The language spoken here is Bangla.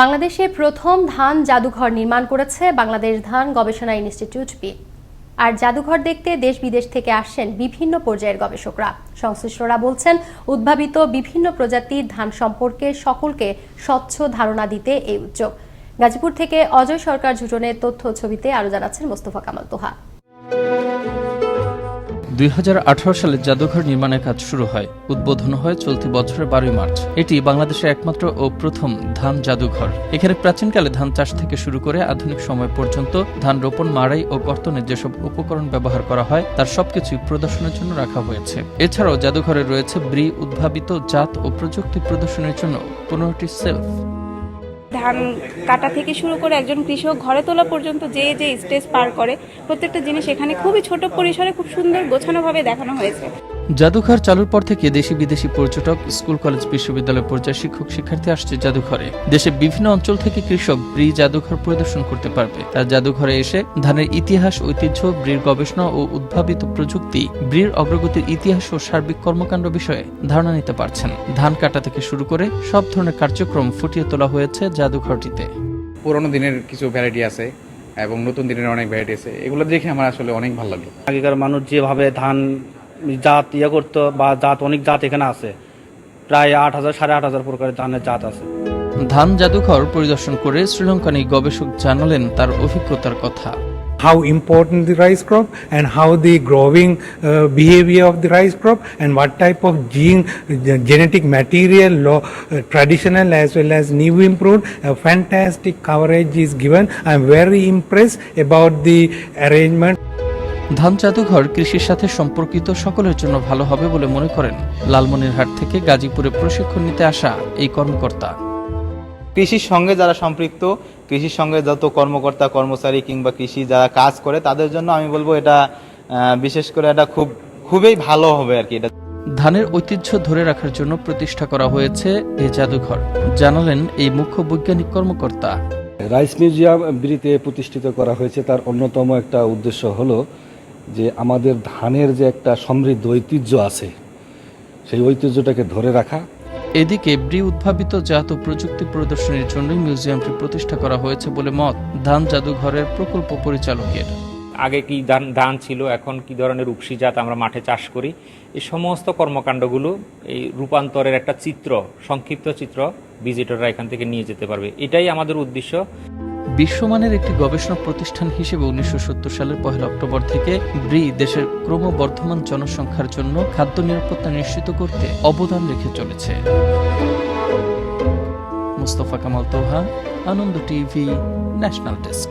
বাংলাদেশে প্রথম ধান জাদুঘর নির্মাণ করেছে বাংলাদেশ ধান গবেষণা ইনস্টিটিউট বি। আর জাদুঘর দেখতে দেশ বিদেশ থেকে আসছেন বিভিন্ন পর্যায়ের গবেষকরা। সংশ্লিষ্টরা বলছেন, উদ্ভাবিত বিভিন্ন প্রজাতির ধান সম্পর্কে সকলকে স্বচ্ছ ধারণা দিতে এই উদ্যোগ। গাজীপুর থেকে অজয় সরকার, ঝুটনের তথ্য ছবিতে আরও জানাচ্ছেন মোস্তফা কামাল তোহা। দুই হাজার আঠারো সালে জাদুঘর নির্মাণের কাজ শুরু হয়। উদ্বোধন হয় চলতি বছরের বারোই মার্চ। এটি বাংলাদেশের একমাত্র ও প্রথম ধান জাদুঘর। এখানে প্রাচীনকালে ধান চাষ থেকে শুরু করে আধুনিক সময় পর্যন্ত ধান রোপণ, মাড়াই ও কর্তনের যেসব উপকরণ ব্যবহার করা হয়, তার সবকিছুই প্রদর্শনের জন্য রাখা হয়েছে। এছাড়াও জাদুঘরে রয়েছে ব্রি উদ্ভাবিত জাত ও প্রযুক্তি প্রদর্শনের জন্য পনেরোটি সেলফ ধান কাটা থেকে শুরু করে একজন কৃষক ঘরে তোলা পর্যন্ত যে যে স্টেজ পার করে, প্রত্যেকটা জিনিস এখানে খুবই ছোট পরিসরে খুব সুন্দর গোছানোভাবে দেখানো হয়েছে। জাদুঘর চালুর পর থেকে দেশি বিদেশি পর্যটক স্কুল কলেজ বিশ্ববিদ্যালয় পর্যায়ে শিক্ষক শিক্ষার্থী আসছে জাদুঘরে। দেশের বিভিন্ন অঞ্চল থেকে কৃষক ব্রি জাদুঘর পরিদর্শন করতে পারবে। তার জাদুঘরে এসে ধানের ইতিহাস ঐতিহ্য ব্রির গবেষণা ও উদ্ভাবিত প্রযুক্তি ব্রির অগ্রগতির ইতিহাস ও সার্বিক কর্মকাণ্ড বিষয়ে ধারণা নিতে পারছেন। ধান কাটা থেকে শুরু করে সব ধরনের কার্যক্রম ফুটিয়ে তোলা হয়েছে জাদুঘরটিতে। পুরোনো দিনের কিছু ভ্যারাইটি আছে এবং নতুন দিনের অনেক ভ্যারাইটি আছে। এগুলো দেখে আমার আসলে অনেক ভালো লাগল। আগেকার মানুষ যেভাবে ধান জাত ইয়ে করতো বা জাত অনেক জাত এখানে আছে প্রায় আট হাজার সাড়ে আট হাজার প্রকারের ধানের জাত আছে ধান জাদুঘর পরিদর্শন করে শ্রীলঙ্কান এই গবেষক জানালেন তার অভিজ্ঞতার কথা how important the rice crop and how the growing uh, behavior of the rice crop and what type of gene genetic material law, uh, traditional as well as new improved a fantastic coverage is given i'm very impressed about the arrangement ধান জাদুঘর কৃষির সাথে সম্পর্কিত সকলের জন্য ভালো হবে বলে মনে করেন লালমনিরহাট থেকে গাজীপুরে প্রশিক্ষণ নিতে আসা এই কর্মকর্তা। কৃষির সঙ্গে যারা সম্পৃক্ত কৃষির সঙ্গে যত কর্মকর্তা কর্মচারী কিংবা কৃষি যারা কাজ করে তাদের জন্য আমি বলব এটা আহ, বিশেষ করে এটা খুব খুবই ভালো হবে আর কি এটা। ধানের ঐতিহ্য ধরে রাখার জন্য প্রতিষ্ঠা করা হয়েছে এই জাদুঘর। জানালেন এই মুখ্য বৈজ্ঞানিক কর্মকর্তা। রাইস মিউজিয়াম বিরিতে প্রতিষ্ঠিত করা হয়েছে তার অন্যতম একটা উদ্দেশ্য হলো যে আমাদের ধানের যে একটা সমৃদ্ধ ঐতিহ্য আছে সেই ঐতিহ্যটাকে ধরে রাখা। এদিকে ব্রি উদ্ভাবিত জাত ও প্রযুক্তি প্রদর্শনীর জন্যই মিউজিয়ামটি প্রতিষ্ঠা করা হয়েছে বলে মত ধান জাদুঘরের প্রকল্প পরিচালকের। আগে কি ধান ধান ছিল এখন কি ধরনের রূপসী জাত আমরা মাঠে চাষ করি? এই সমস্ত কর্মকাণ্ডগুলো এই রূপান্তরের একটা চিত্র সংক্ষিপ্ত চিত্র ভিজিটররা এখান থেকে নিয়ে যেতে পারবে। এটাই আমাদের উদ্দেশ্য। বিশ্বমানের একটি গবেষণা প্রতিষ্ঠান হিসেবে উনিশশো সত্তর সালের পহেলা অক্টোবর থেকে ব্রি দেশের ক্রমবর্ধমান জনসংখ্যার জন্য খাদ্য নিরাপত্তা নিশ্চিত করতে অবদান রেখে চলেছে। Mustafa Kamal Toha, Ananda TV, national desk.